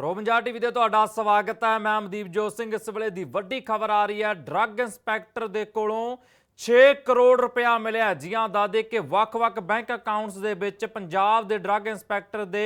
Pro ਪ੍ਰੋਪੰਜਾ TV ਤੇ ਤੁਹਾਡਾ ਸਵਾਗਤ ਹੈ। ਮੈਂ ਅਮਦੀਪ ਜੋਤ ਸਿੰਘ। ਇਸ ਵੇਲੇ ਦੀ ਵੱਡੀ ਖਬਰ ਆ ਰਹੀ ਹੈ। ਡਰੱਗ ਇੰਸਪੈਕਟਰ ਦੇ ਕੋਲੋਂ 6 ਕਰੋੜ ਰੁਪਇਆ ਮਿਲਿਆ ਜੀਆਂ ਦਾਦੇ ਕੇ ਵੱਖ-ਵੱਖ ਬੈਂਕ ਅਕਾਊਂਟਸ ਦੇ ਵਿੱਚ ਪੰਜਾਬ ਦੇ ਡਰੱਗ ਇੰਸਪੈਕਟਰ ਦੇ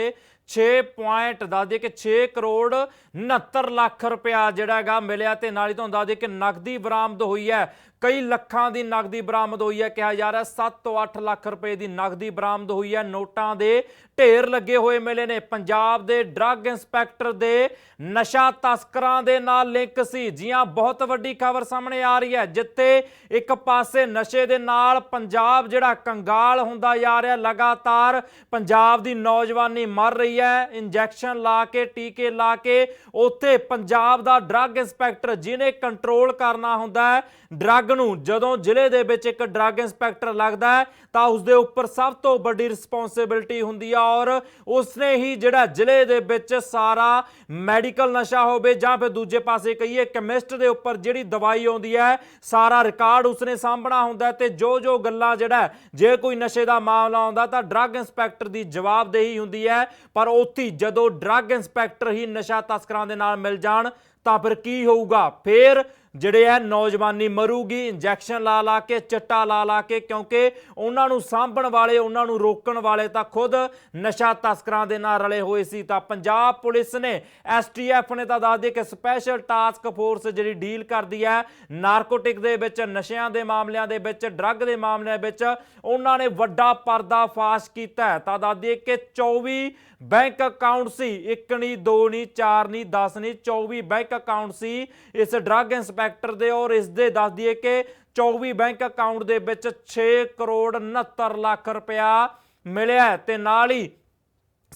6 ਪੁਆਇੰਟ ਦੱਸਦੇ ਕਿ 6 ਕਰੋੜ 69 ਲੱਖ ਰੁਪਇਆ ਜਿਹੜਾ ਹੈਗਾ ਮਿਲਿਆ ਤੇ ਨਾਲ ਹੀ ਤੁਹਾਨੂੰ ਦੱਸਦੇ ਕਿ ਨਕਦੀ ਬਰਾਮਦ ਹੋਈ ਹੈ। ਕਈ ਲੱਖਾਂ ਦੀ ਨਕਦੀ ਬਰਾਮਦ ਹੋਈ ਹੈ, ਕਿਹਾ ਜਾ ਰਿਹਾ 7 ਤੋਂ 8 ਲੱਖ ਰੁਪਏ ਦੀ ਨਕਦੀ ਬਰਾਮਦ ਹੋਈ ਹੈ। ਨੋਟਾਂ ਦੇ ਢੇਰ ਲੱਗੇ ਹੋਏ ਮਿਲੇ ਨੇ। ਪੰਜਾਬ ਦੇ ਡਰੱਗ ਇੰਸਪੈਕਟਰ ਦੇ ਨਸ਼ਾ ਤਸਕਰਾਂ ਦੇ ਨਾਲ ਲਿੰਕ ਸੀ। ਜੀਆਂ ਬਹੁਤ ਵੱਡੀ ਖਬਰ ਸਾਹਮਣੇ ਆ ਰਹੀ ਹੈ, ਜਿੱਥੇ ਇੱਕ ਪਾਸੇ ਨਸ਼ੇ ਦੇ ਨਾਲ ਪੰਜਾਬ ਜਿਹੜਾ ਕੰਗਾਲ ਹੁੰਦਾ ਜਾ ਰਿਹਾ, ਲਗਾਤਾਰ ਪੰਜਾਬ ਦੀ ਨੌਜਵਾਨੀ ਮਰ ਰਹੀ ਹੈ ਇੰਜੈਕਸ਼ਨ ਲਾ ਕੇ, ਟੀਕੇ ਲਾ ਕੇ। ਉੱਥੇ ਪੰਜਾਬ ਦਾ ਡਰੱਗ ਇੰਸਪੈਕਟਰ ਜਿਹਨੇ ਕੰਟਰੋਲ ਕਰਨਾ ਹੁੰਦਾ ਹੈ ਡਰੱਗ ਨੂੰ ਜਦੋਂ ਜ਼ਿਲ੍ਹੇ ਦੇ ਵਿੱਚ ਇੱਕ ਡਰੱਗ ਇੰਸਪੈਕਟਰ ਲੱਗਦਾ ਹੈ, ਤਾਂ ਉਸ ਦੇ ਉੱਪਰ ਸਭ ਤੋਂ ਵੱਡੀ ਰਿਸਪੌਂਸਿਬਿਲਟੀ ਹੁੰਦੀ ਆ ਔਰ ਉਸਨੇ ਹੀ ਜਿਹੜਾ ਜ਼ਿਲ੍ਹੇ ਦੇ ਵਿੱਚ ਸਾਰਾ ਮੈਡੀਕਲ ਨਸ਼ਾ ਹੋਵੇ ਜਾਂ ਫਿਰ ਦੂਜੇ ਪਾਸੇ ਕਹੀਏ ਕੈਮਿਸਟ ਦੇ ਉੱਪਰ ਜਿਹੜੀ ਦਵਾਈ ਆਉਂਦੀ ਹੈ, ਸਾਰਾ ਰਿਕਾਰਡ ਉਸਨੇ ਸਾਂਭਣਾ ਹੁੰਦਾ ਤੇ ਜੋ ਜੋ ਗੱਲਾਂ ਜਿਹੜਾ ਜੇ ਕੋਈ ਨਸ਼ੇ ਦਾ ਮਾਮਲਾ ਆਉਂਦਾ ਤਾਂ ਡਰੱਗ ਇੰਸਪੈਕਟਰ ਦੀ ਜਵਾਬਦੇਹੀ ਹੁੰਦੀ ਹੈ, ਪਰ ਉੱਥੇ ਜਦੋਂ ਡਰੱਗ ਇੰਸਪੈਕਟਰ ਹੀ ਨਸ਼ਾ ਤਸਕਰਾਂ ਦੇ ਨਾਲ ਮਿਲ ਜਾਣ ਤਾਂ ਫਿਰ ਕੀ ਹੋਊਗਾ? ਫਿਰ ਜਿਹੜੇ ਹੈ ਨੌਜਵਾਨੀ ਮਰੂਗੀ ਇੰਜੈਕਸ਼ਨ ਲਾ ਲਾ ਕੇ, ਚਿੱਟਾ ਲਾ ਲਾ ਕੇ, ਕਿਉਂਕਿ ਉਹਨਾਂ ਨੂੰ ਸਾਂਭਣ ਵਾਲੇ, ਉਹਨਾਂ ਨੂੰ ਰੋਕਣ ਵਾਲੇ ਤਾਂ ਖੁਦ ਨਸ਼ਾ ਤਸਕਰਾਂ ਦੇ ਨਾਲ ਰਲੇ ਹੋਏ ਸੀ। ਤਾਂ ਪੰਜਾਬ ਪੁਲਿਸ ਨੇ ਐਸਟੀਐਫ ਨੇ ਤਾਂ ਦੱਸ ਦੇ ਕਿ ਸਪੈਸ਼ਲ ਟਾਸਕ ਫੋਰਸ ਜਿਹੜੀ ਡੀਲ ਕਰਦੀ ਹੈ ਨਾਰਕੋਟਿਕ ਦੇ ਵਿੱਚ, ਨਸ਼ਿਆਂ ਦੇ ਮਾਮਲਿਆਂ ਦੇ ਵਿੱਚ ਡਰੱਗ ਦੇ ਮਾਮਲਿਆਂ ਵਿੱਚ, ਉਹਨਾਂ ਨੇ ਵੱਡਾ ਪਰਦਾ ਫਾਸ਼ ਕੀਤਾ ਤਾਂ ਦੱਸ ਦਈਏ ਕਿ 24 ਬੈਂਕ ਅਕਾਊਂਟ ਸੀ, ਇੱਕ ਨਹੀਂ ਦੋ ਨਹੀਂ ਚਾਰ ਨਹੀਂ 10 ਨਹੀਂ 24 ਬੈਂਕ ਅਕਾਊਂਟ ਸੀ ਇਸ ਡਰੱਗ ਇੰਸਪੈਕਟਰ ਦੇ ਔਰ ਇਸ ਦੇ ਦੱਸ ਦਈਏ ਕਿ 24 ਬੈਂਕ ਅਕਾਊਂਟ ਦੇ ਵਿੱਚ 6 ਕਰੋੜ 69 ਲੱਖ ਰੁਪਇਆ ਮਿਲਿਆ ਤੇ ਨਾਲ ਹੀ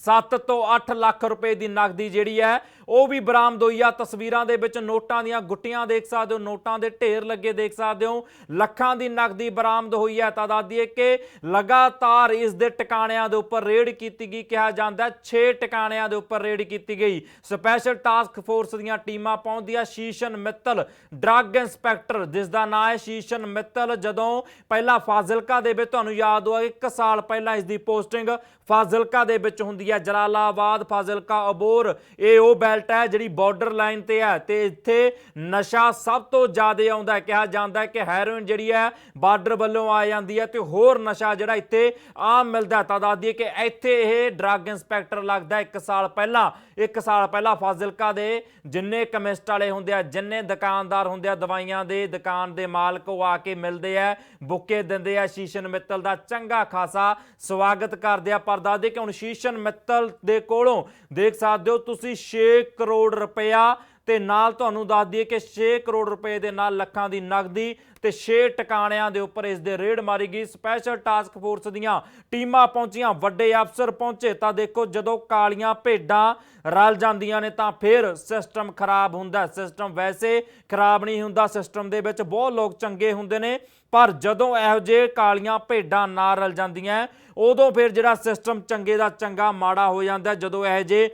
7 ਤੋਂ 8 ਲੱਖ ਰੁਪਏ ਦੀ ਨਕਦੀ ਜਿਹੜੀ ਹੈ, ਉਹ ਵੀ ਬਰਾਮਦ ਹੋਈ ਆ ਤਸਵੀਰਾਂ ਦੇ ਵਿੱਚ ਨੋਟਾਂ ਦੀਆਂ ਗੁੱਟੀਆਂ ਦੇਖ ਸਕਦੇ ਹੋ, ਨੋਟਾਂ ਦੇ ਢੇਰ ਲੱਗੇ ਦੇਖ ਸਕਦੇ ਹੋ। ਲੱਖਾਂ ਦੀ ਨਕਦੀ ਬਰਾਮਦ ਹੋਈ ਹੈ। ਤਾਂ ਦੱਸਦੀਏ ਕਿ ਲਗਾਤਾਰ ਇਸ ਦੇ ਟਿਕਾਣਿਆਂ ਦੇ ਉੱਪਰ ਰੇਡ ਕੀਤੀ ਗਈ, ਕਿਹਾ ਜਾਂਦਾ 6 ਟਿਕਾਣਿਆਂ ਦੇ ਉੱਪਰ ਰੇਡ ਕੀਤੀ ਗਈ। ਸਪੈਸ਼ਲ ਟਾਸਕ ਫੋਰਸ ਦੀਆਂ ਟੀਮਾਂ ਪਹੁੰਚਦੀਆਂ। ਸ਼ੀਸ਼ਨ ਮਿੱਤਲ, ਡਰੱਗ ਇੰਸਪੈਕਟਰ, ਜਿਸ ਦਾ ਨਾਮ ਹੈ ਸ਼ੀਸ਼ਨ ਮਿੱਤਲ। ਜਦੋਂ ਪਹਿਲਾਂ ਫਾਜ਼ਿਲਕਾ ਦੇ ਵਿੱਚ, ਤੁਹਾਨੂੰ ਯਾਦ ਹੋਆ ਇੱਕ ਸਾਲ ਪਹਿਲਾਂ ਇਸ ਦੀ ਪੋਸਟਿੰਗ ਫਾਜ਼ਿਲਕਾ ਦੇ ਵਿੱਚ ਹੁੰਦੀ ਹੈ ਜਲਾਲਾਬਾਦ, ਫਾਜ਼ਿਲਕਾ, ਅਬੋਰ। ਇਹ ਉਹ ਬੈਲਟ ਹੈ ਜਿਹੜੀ ਬਾਰਡਰ ਲਾਈਨ ਤੇ ਹੈ ਤੇ ਇੱਥੇ ਨਸ਼ਾ ਸਭ ਤੋਂ ਜ਼ਿਆਦਾ ਆਉਂਦਾ ਹੈ। ਕਿਹਾ ਜਾਂਦਾ ਹੈ ਕਿ ਹੈਰੋਇਨ ਜਿਹੜੀ ਹੈ ਬਾਰਡਰ ਵੱਲੋਂ ਆ ਜਾਂਦੀ ਹੈ ਤੇ ਹੋਰ ਨਸ਼ਾ ਜਿਹੜਾ ਇੱਥੇ ਆਮ ਮਿਲਦਾ ਤਾਂ ਦੱਸ ਕਿ ਇੱਥੇ ਇਹ ਡਰੱਗ ਇੰਸਪੈਕਟਰ ਲੱਗਦਾ ਇੱਕ ਸਾਲ ਪਹਿਲਾਂ। ਇੱਕ ਸਾਲ ਪਹਿਲਾਂ ਫਾਜ਼ਿਲਕਾ ਦੇ ਜਿੰਨੇ ਕੈਮਿਸਟ ਵਾਲੇ ਹੁੰਦੇ ਆ, ਜਿੰਨੇ ਦੁਕਾਨਦਾਰ ਹੁੰਦੇ ਆ, ਦਵਾਈਆਂ ਦੇ ਦੁਕਾਨ ਦੇ ਮਾਲਕ ਉਹ ਆ ਕੇ ਮਿਲਦੇ ਆ, ਬੁੱਕੇ ਦਿੰਦੇ ਆ ਸ਼ੀਸ਼ਨ ਮਿੱਤਲ ਦਾ ਚੰਗਾ ਖਾਸਾ ਸਵਾਗਤ ਕਰਦੇ ਆ। ਪਰ ਦੱਸਦੇ ਕਿ ਹੁਣ ਸ਼ੀਸ਼ਨ ਮਿੱਤਲ ਦੇ ਕੋਲੋਂ। ਦੇਖ ਸਕਦੇ ਹੋ ਤੁਸੀਂ 6 ਕਰੋੜ ਰੁਪਇਆ ਤੇ ਨਾਲ ਤੁਹਾਨੂੰ ਦੱਸ ਦਈਏ ਕਿ 6 ਕਰੋੜ ਰੁਪਏ ਦੇ ਨਾਲ ਲੱਖਾਂ ਦੀ ਨਗਦੀ ਤੇ 6 ਟਿਕਾਣਿਆਂ ਦੇ ਉੱਪਰ ਇਸ ਦੇ ਰੇਡ ਮਾਰੀ ਗਈ। ਸਪੈਸ਼ਲ ਟਾਸਕ ਫੋਰਸ ਦੀਆਂ ਟੀਮਾਂ ਪਹੁੰਚੀਆਂ, ਵੱਡੇ ਅਫਸਰ ਪਹੁੰਚੇ। ਤਾਂ ਦੇਖੋ, ਜਦੋਂ ਕਾਲੀਆਂ ਭੇਡਾਂ ਰਲ ਜਾਂਦੀਆਂ ਨੇ, ਤਾਂ ਫਿਰ ਸਿਸਟਮ ਖਰਾਬ ਹੁੰਦਾ। ਸਿਸਟਮ ਵੈਸੇ ਖਰਾਬ ਨਹੀਂ ਹੁੰਦਾ ਸਿਸਟਮ ਦੇ ਵਿੱਚ ਬਹੁਤ ਲੋਕ ਚੰਗੇ ਹੁੰਦੇ ਨੇ, ਪਰ ਜਦੋਂ ਇਹੋ ਜਿਹੇ ਕਾਲੀਆਂ ਭੇਡਾਂ ਨਾ ਰਲ ਜਾਂਦੀਆਂ, ਉਦੋਂ ਫਿਰ ਜਿਹੜਾ ਸਿਸਟਮ ਚੰਗੇ ਦਾ ਚੰਗਾ ਮਾੜਾ ਹੋ ਜਾਂਦਾ। ਜਦੋਂ ਇਹੋ ਜਿਹੇ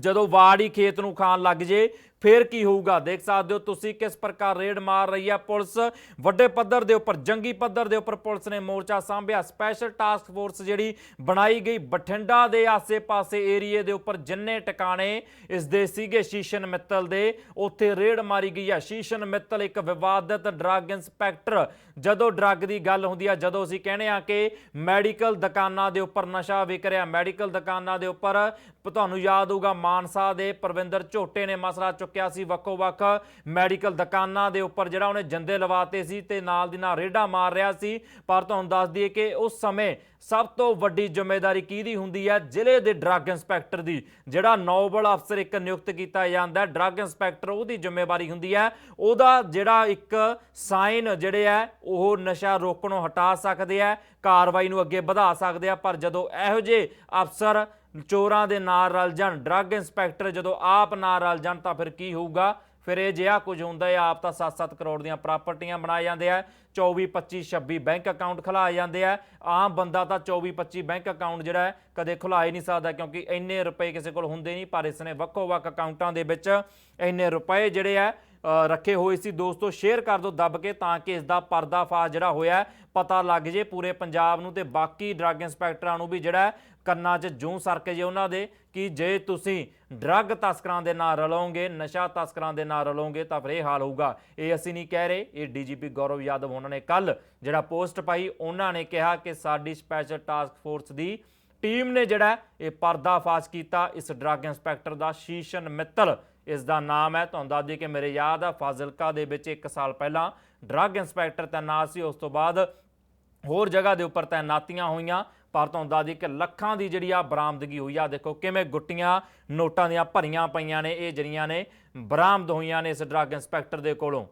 ਜਦੋਂ ਵਾੜ ਹੀ ਖੇਤ ਨੂੰ ਖਾਣ ਲੱਗ ਜੇ ਫੇਰ ਕੀ ਹੋਊਗਾ? ਦੇਖ ਸਕਦੇ ਹੋ ਤੁਸੀਂ ਕਿਸ ਪ੍ਰਕਾਰ ਰੇਡ ਮਾਰ ਰਹੀ ਹੈ ਪੁਲਿਸ। ਵੱਡੇ ਪੱਧਰ ਦੇ ਉੱਪਰ, ਜੰਗੀ ਪੱਧਰ ਦੇ ਉੱਪਰ ਪੁਲਿਸ ਨੇ ਮੋਰਚਾ ਸਾਂਭਿਆ। ਸਪੈਸ਼ਲ ਟਾਸਕ ਫੋਰਸ ਜਿਹੜੀ ਬਣਾਈ ਗਈ, ਬਠਿੰਡਾ ਦੇ ਆਸੇ-ਪਾਸੇ ਏਰੀਏ ਦੇ ਉੱਪਰ ਜਿੰਨੇ ਟਿਕਾਣੇ ਇਸ ਦੇ ਸੀਗੇ ਸ਼ੀਸ਼ਨ ਮਿੱਤਲ ਦੇ, ਉੱਥੇ ਰੇਡ ਮਾਰੀ ਗਈ ਹੈ। ਸ਼ੀਸ਼ਨ ਮਿੱਤਲ ਇੱਕ ਵਿਵਾਦਤ ਡਰੱਗ ਇੰਸਪੈਕਟਰ। ਜਦੋਂ ਡਰੱਗ ਦੀ ਗੱਲ ਹੁੰਦੀ ਆ ਜਦੋਂ ਅਸੀਂ ਕਹਿੰਦੇ ਆ ਕਿ ਮੈਡੀਕਲ ਦੁਕਾਨਾਂ ਦੇ ਉੱਪਰ ਨਸ਼ਾ ਵਿਕ ਰਿਹਾ, ਮੈਡੀਕਲ ਦੁਕਾਨਾਂ ਦੇ ਉੱਪਰ ਪ- ਤੁਹਾਨੂੰ ਯਾਦ ਹੋਊਗਾ ਮਾਨਸਾ ਦੇ ਪਰਵਿੰਦਰ ਝੋਟੇ ਨੇ ਮਸਲਾ ਚੁੱਕਿਆ ਸੀ। ਵੱਖੋ ਵੱਖ ਮੈਡੀਕਲ ਦੁਕਾਨਾਂ ਦੇ ਉੱਪਰ ਜਿਹੜਾ ਉਹਨੇ ਜੰਦੇ ਲਵਾਤੇ ਸੀ ਤੇ ਨਾਲ ਦੀ ਨਾਲ ਰੇਡਾ ਮਾਰ ਰਿਹਾ ਸੀ। ਪਰ ਤੁਹਾਨੂੰ ਦੱਸ ਦਈਏ ਕਿ ਉਸ ਸਮੇਂ ਸਭ ਤੋਂ ਵੱਡੀ ਜ਼ਿੰਮੇਵਾਰੀ ਕਿਹਦੀ ਹੁੰਦੀ ਹੈ? ਜ਼ਿਲ੍ਹੇ ਦੇ ਡਰੱਗ ਇੰਸਪੈਕਟਰ ਦੀ। ਜਿਹੜਾ ਨੋਬਲ ਅਫਸਰ ਇੱਕ ਨਿਯੁਕਤ ਕੀਤਾ ਜਾਂਦਾ ਹੈ, ਡਰੱਗ ਇੰਸਪੈਕਟਰ, ਉਹਦੀ ਜ਼ਿੰਮੇਵਾਰੀ ਹੁੰਦੀ ਹੈ। ਉਹਦਾ ਜਿਹੜਾ ਇੱਕ ਸਾਈਨ ਜਿਹੜੇ ਹੈ, ਉਹ ਨਸ਼ਾ ਰੋਕਣੋਂ ਹਟਾ ਸਕਦੇ ਆ ਕਾਰਵਾਈ ਨੂੰ ਅੱਗੇ ਵਧਾ ਸਕਦੇ ਆ। ਪਰ ਜਦੋਂ ਇਹੋ ਜਿਹੇ ਅਫਸਰ ਚੋਰਾਂ ਦੇ ਨਾਲ ਰਲ ਜਾਣ। ਡਰੱਗ ਇੰਸਪੈਕਟਰ ਜਦੋਂ ਆਪ ਨਾਲ ਰਲ ਜਾਣ ਤਾਂ ਫਿਰ ਕੀ ਹੋਊਗਾ? ਫਿਰ ਇਹ ਜਿਹਾ ਕੁਝ ਹੁੰਦਾ ਹੈ, ਆਪ ਤਾਂ 7-7 ਕਰੋੜ ਦੀਆਂ ਪ੍ਰਾਪਰਟੀਆਂ ਬਣਾਏ ਜਾਂਦੇ ਆ 24 25 26 ਬੈਂਕ ਅਕਾਊਂਟ ਖੁਲਾਏ ਜਾਂਦੇ ਆ। ਆਮ ਬੰਦਾ ਤਾਂ 24 25 ਬੈਂਕ ਅਕਾਊਂਟ ਜਿਹੜਾ ਹੈ, ਕਦੇ ਖੁਲਾ ਹੀ ਨਹੀਂ ਸਕਦਾ ਕਿਉਂਕਿ ਇੰਨੇ ਰੁਪਏ ਕਿਸੇ ਕੋਲ ਹੁੰਦੇ ਨਹੀਂ, ਪਰ ਇਸ ਨੇ ਵੱਖੋ ਵੱਖ ਅਕਾਊਂਟਾਂ ਦੇ ਵਿੱਚ ਇੰਨੇ ਰੁਪਏ ਜਿਹੜੇ ਆ ਰੱਖੇ ਹੋਏ ਸੀ। ਦੋਸਤੋ, ਸ਼ੇਅਰ ਕਰ ਦਿਓ ਦੱਬ ਕੇ ਤਾਂ ਕਿ ਇਸ ਦਾ ਪਰਦਾਫਾਸ਼ ਜਿਹੜਾ ਹੋਇਆ ਪਤਾ ਲੱਗ ਜੇ ਪੂਰੇ ਪੰਜਾਬ ਨੂੰ ਤੇ ਬਾਕੀ ਡਰੱਗ ਇੰਸਪੈਕਟਰਾਂ ਨੂੰ ਵੀ ਜਿਹੜਾ ਕੰਨਾਂ 'ਚ ਜੂੰ ਸਰਕ ਜੇ ਉਹਨਾਂ ਦੇ ਕਿ ਜੇ ਤੁਸੀਂ ਡਰੱਗ ਤਸਕਰਾਂ ਦੇ ਨਾਲ ਰਲੋਗੇ, ਨਸ਼ਾ ਤਸਕਰਾਂ ਦੇ ਨਾਲ ਰਲੋਗੇ ਤਾਂ ਫਿਰ ਇਹ ਹਾਲ ਹੋਊਗਾ। ਇਹ ਅਸੀਂ ਨਹੀਂ ਕਹਿ ਰਹੇ, ਇਹ ਡੀਜੀਪੀ ਗੌਰਵ ਯਾਦਵ ਉਹਨਾਂ ਨੇ ਕੱਲ ਜਿਹੜਾ ਪੋਸਟ ਪਾਈ, ਉਹਨਾਂ ਨੇ ਕਿਹਾ ਕਿ ਸਾਡੀ ਸਪੈਸ਼ਲ ਟਾਸਕ ਫੋਰਸ ਦੀ ਟੀਮ ਨੇ ਜਿਹੜਾ ਇਹ ਪਰਦਾਫਾਸ਼ ਕੀਤਾ ਇਸ ਡਰੱਗ ਇੰਸਪੈਕਟਰ ਦਾ ਸ਼ੀਸ਼ਨ ਮਿੱਤਲ। ਇਸ ਦਾ ਨਾਮ ਹੈ, ਤੁਹਾਨੂੰ ਦੱਸ ਦਈਏ ਕਿ ਮੇਰੇ ਯਾਦ ਆ, ਫਾਜ਼ਿਲਕਾ ਦੇ ਵਿੱਚ 1 ਸਾਲ ਪਹਿਲਾਂ ਡਰੱਗ ਇੰਸਪੈਕਟਰ ਤੈਨਾਤ ਸੀ। ਉਸ ਤੋਂ ਬਾਅਦ ਹੋਰ ਜਗ੍ਹਾ ਦੇ ਉੱਪਰ ਤੈਨਾਤੀਆਂ ਹੋਈਆਂ, ਪਰ ਤੁਹਾਨੂੰ ਦੱਸ ਦਈਏ ਕਿ ਲੱਖਾਂ ਦੀ ਜਿਹੜੀ ਆ ਬਰਾਮਦਗੀ ਹੋਈ ਆ। ਦੇਖੋ ਕਿਵੇਂ ਗੁੱਟੀਆਂ, ਨੋਟਾਂ ਦੀਆਂ ਭਰੀਆਂ ਪਈਆਂ ਨੇ, ਇਹ ਜਿਹੜੀਆਂ ਨੇ ਬਰਾਮਦ ਹੋਈਆਂ ਨੇ ਇਸ ਡਰੱਗ ਇੰਸਪੈਕਟਰ ਦੇ ਕੋਲੋਂ।